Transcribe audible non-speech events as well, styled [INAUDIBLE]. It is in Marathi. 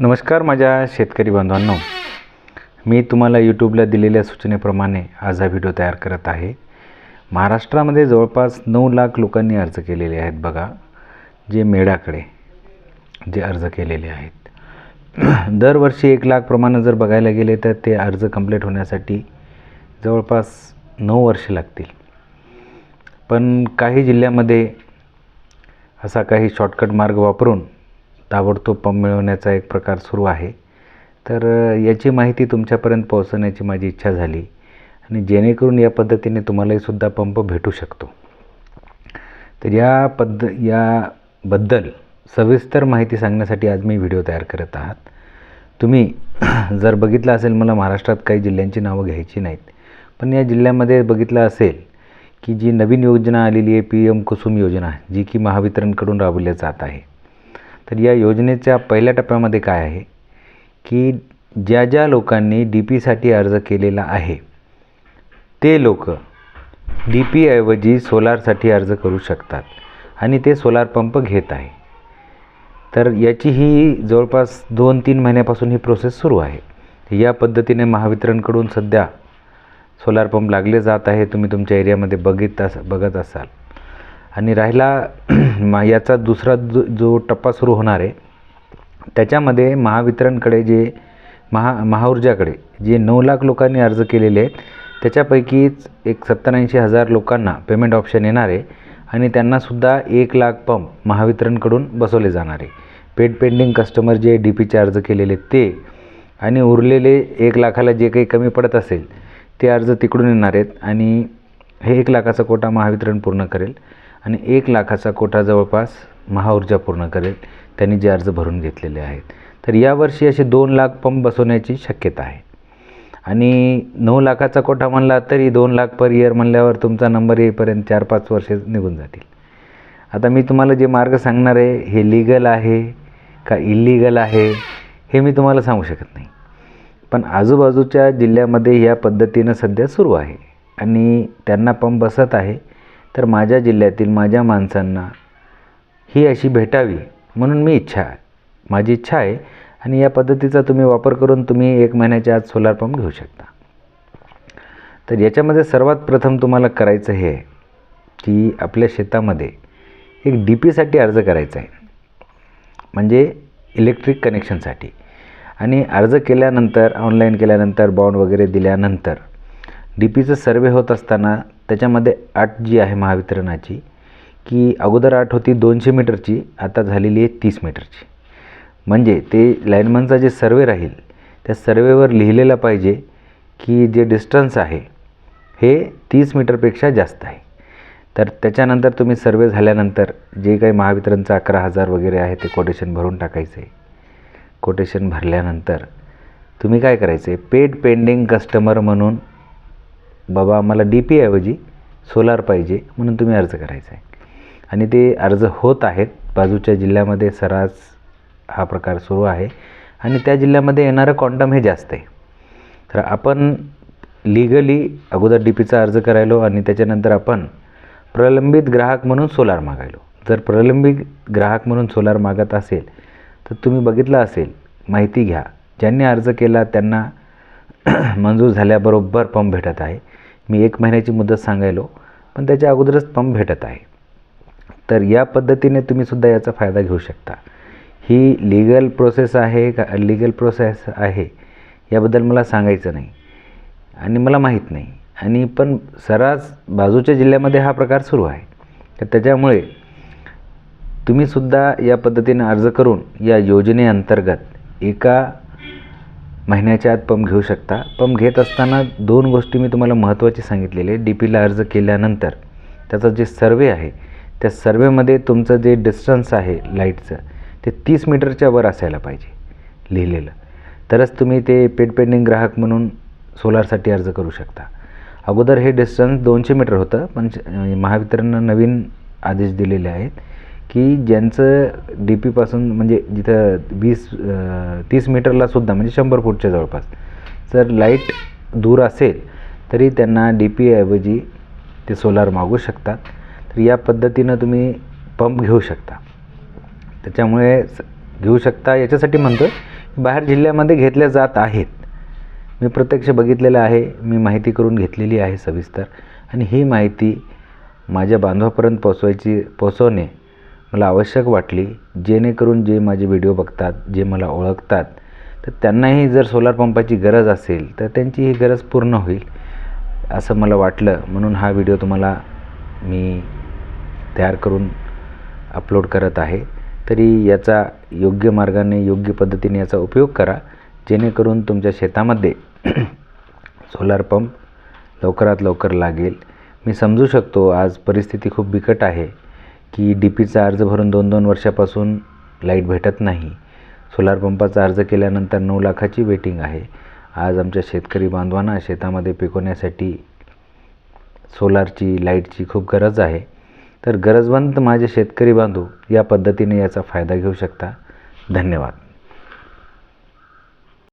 नमस्कार माझ्या शेतकरी बांधवांनो. मी तुम्हाला यूट्यूबला दिलेल्या सूचनेप्रमाणे आज हा व्हिडिओ तयार करत आहे. महाराष्ट्रामध्ये जवळपास नऊ लाख लोकांनी अर्ज केलेले आहेत बघा जे मेळाकडे जे अर्ज केलेले आहेत. [CLEARS THROAT] दरवर्षी एक लाखप्रमाणे जर बघायला गेले तर ते अर्ज कंप्लीट होण्यासाठी जवळपास नऊ वर्षे लागतील. पण काही जिल्ह्यामध्ये असा काही शॉर्टकट मार्ग वापरून ताबडतोब पंप मिळवण्याचा एक प्रकार सुरू आहे. तर याची माहिती तुमच्यापर्यंत पोहोचवण्याची माझी इच्छा झाली आणि जेणेकरून या पद्धतीने तुम्हालाही सुद्धा पंप भेटू शकतो. तर या पद्ध याबद्दल सविस्तर माहिती सांगण्यासाठी आज मी व्हिडिओ तयार करत आहात. तुम्ही [CLEARS THROAT] जर बघितलं असेल मला महाराष्ट्रात काही जिल्ह्यांची नावं घ्यायची नाहीत. पण या जिल्ह्यामध्ये बघितलं असेल की जी नवीन योजना आलेली आहे पी एम कुसुम योजना जी की महावितरणकडून राबवल्या जात आहे. तर या योजनेच्या पहिल्या टप्प्यामध्ये काय आहे? की ज्या ज्या लोकांनी डी पीसाठी अर्ज केलेला आहे ते लोक डी पीऐवजी सोलारसाठी अर्ज करू शकतात आणि ते सोलार पंप घेत आहे. तर याची ही जवळपास दोन तीन महिन्यापासून ही प्रोसेस सुरू आहे. या पद्धतीने महावितरणकडून सध्या सोलार पंप लागले जात आहे. तुम्ही तुमच्या एरियामध्ये बघित अस बघत असाल. आणि राहिला मा- [CLEARS THROAT] याचा दुसरा जो जो टप्पा सुरू होणार आहे त्याच्यामध्ये महावितरणकडे जे महा महाऊर्जाकडे जे नऊ लाख लोकांनी अर्ज केलेले आहेत त्याच्यापैकीच एक सत्तरऐंशी हजार लोकांना पेमेंट ऑप्शन येणार आहे आणि त्यांनासुद्धा एक लाख पंप महावितरणकडून बसवले जाणार आहे. पेड पेंडिंग कस्टमर जे डी पीचे अर्ज केलेले आहेत ते आणि उरलेले एक लाखाला जे काही कमी पडत असेल ते अर्ज तिकडून येणार आहेत आणि हे एक लाखाचा कोटा महावितरण पूर्ण करेल. आणि एक लाखाचा कोटा जवळपास महाऊर्जा पूर्ण करेल. त्यांनी जे अर्ज भरून घेतलेले आहेत. तर यावर्षी असे दोन लाख पंप बसवण्याची शक्यता आहे. आणि नऊ लाखाचा कोटा म्हणला तरी दोन लाख पर इयर म्हणल्यावर तुमचा नंबर येईपर्यंत चार पाच वर्षे निघून जातील. आता मी तुम्हाला जे मार्ग सांगणार आहे हे लिगल आहे का इलिगल आहे हे मी तुम्हाला सांगू शकत नाही. पण आजूबाजूच्या जिल्ह्यामध्ये या पद्धतीनं सध्या सुरू आहे. आणि त्यांना पंप बसत आहे. तर माझ्या जिल्ह्यातील माझ्या माणसांना ही अशी भेटावी म्हणून मी इच्छा आहे. माझी इच्छा आहे आणि या पद्धतीचा तुम्ही वापर करून तुम्ही एक महिन्याच्या आत सोलार पंप घेऊ शकता. तर याच्यामध्ये सर्वात प्रथम तुम्हाला करायचं हे आहे की आपल्या शेतामध्ये एक डी पीसाठी अर्ज करायचा आहे. म्हणजे इलेक्ट्रिक कनेक्शनसाठी आणि अर्ज केल्यानंतर ऑनलाईन केल्यानंतर बॉन्ड वगैरे दिल्यानंतर डी पीचं सर्वे होत असताना त्याच्यामध्ये अट जी आहे महावितरणाची की अगोदर अट होती दोनशे मीटरची आता झालेली आहे तीस मीटरची. म्हणजे ते लाईनमनचा जे सर्वे राहील त्या सर्वेवर लिहिलेला पाहिजे की जे डिस्टन्स आहे हे तीस मीटरपेक्षा जास्त आहे. तर त्याच्यानंतर तुम्ही सर्वे झाल्यानंतर जे काही महावितरणचं अकरा हजार वगैरे आहे ते कोटेशन भरून टाकायचं आहे कोटेशन भरल्यानंतर तुम्ही काय करायचं आहे पेड पेंडिंग कस्टमर म्हणून बाबा आम्हाला डी पी ऐवजी सोलार पाहिजे म्हणून तुम्ही अर्ज करायचा आहे. आणि ते अर्ज होत आहेत. बाजूच्या जिल्ह्यामध्ये सरास हा प्रकार सुरू आहे. आणि त्या जिल्ह्यामध्ये येणारं क्वांटम हे जास्त आहे. तर आपण लिगली अगोदर डी पीचा अर्ज करायलो आणि त्याच्यानंतर आपण प्रलंबित ग्राहक म्हणून सोलार मागायलो. जर प्रलंबित ग्राहक म्हणून सोलार मागत असेल तर तुम्ही बघितलं असेल माहिती घ्या. ज्यांनी अर्ज केला त्यांना [CLEARS THROAT] मंजूर झाल्याबरोबर पंप भेटत आहे. मी एक महिन्याची मुदत सांगायलो पण त्याच्या अगोदरच पंप भेटत आहे. तर या पद्धतीने तुम्हीसुद्धा याचा फायदा घेऊ शकता. ही लिगल प्रोसेस आहे का लीगल प्रोसेस आहे याबद्दल मला सांगायचं नाही. आणि मला माहीत नाही. आणि पण सरास बाजूच्या जिल्ह्यामध्ये हा प्रकार सुरू आहे. तर त्याच्यामुळे तुम्हीसुद्धा या पद्धतीने अर्ज करून या योजनेअंतर्गत एका महिन्याच्या आत पंप घेऊ शकता. पंप घेत असताना दोन गोष्टी मी तुम्हाला महत्त्वाची सांगितलेले डी पीला अर्ज केल्यानंतर त्याचा जे सर्वे आहे त्या सर्वेमध्ये तुमचं जे डिस्टन्स आहे लाईटचं ते तीस मीटरच्या वर असायला पाहिजे लिहिलेलं. तरच तुम्ही ते पेड पेंडिंग ग्राहक म्हणून सोलारसाठी अर्ज करू शकता. अगोदर हे डिस्टन्स दोनशे मीटर होतं पण महावितरणनं नवीन आदेश दिलेले आहेत. की ज्यांचं डी पीपासून म्हणजे जिथं वीस तीस मीटरलासुद्धा म्हणजे शंभर फूटच्या जवळपास जर लाइट दूर असेल तरी त्यांना डी पीऐवजी ते सोलार मागू शकतात. तर या पद्धतीनं तुम्ही पंप घेऊ शकता. त्याच्यामुळे स- घेऊ शकता. याच्यासाठी म्हणतो बाहेर जिल्ह्यामध्ये घेतल्या जात आहेत. मी प्रत्यक्ष बघितलेलं आहे. मी माहिती करून घेतलेली आहे सविस्तर. आणि ही माहिती माझ्या बांधवापर्यंत पोचवायची पोचवणे मला आवश्यक वाटली जेणेकरून जे माझे व्हिडिओ बघतात जे मला ओळखतात तर त्यांनाही जर सोलार पंपाची गरज असेल तर त्यांची ही गरज पूर्ण होईल असं मला वाटलं. म्हणून हा व्हिडिओ तुम्हाला मी तयार करून अपलोड करत आहे. तरी याचा योग्य मार्गाने योग्य पद्धतीने याचा उपयोग करा. जेणेकरून तुमच्या शेतामध्ये [CLEARS THROAT] सोलार पंप लवकरात लवकर लागेल. मी समजू शकतो आज परिस्थिती खूप बिकट आहे. की डी पीचा अर्ज भरून दोन दोन वर्षापासून लाइट भेटत नाही. सोलार पंपाचा अर्ज केल्यानंतर नऊ लाखाची वेटिंग आहे. आज आमच्या शेतकरी बांधवांना शेतामध्ये पिकवण्यासाठी सोलारची लाईटची खूप गरज आहे. तर गरजवंत माझे शेतकरी बांधव या पद्धतीने याचा फायदा घेऊ शकता. धन्यवाद.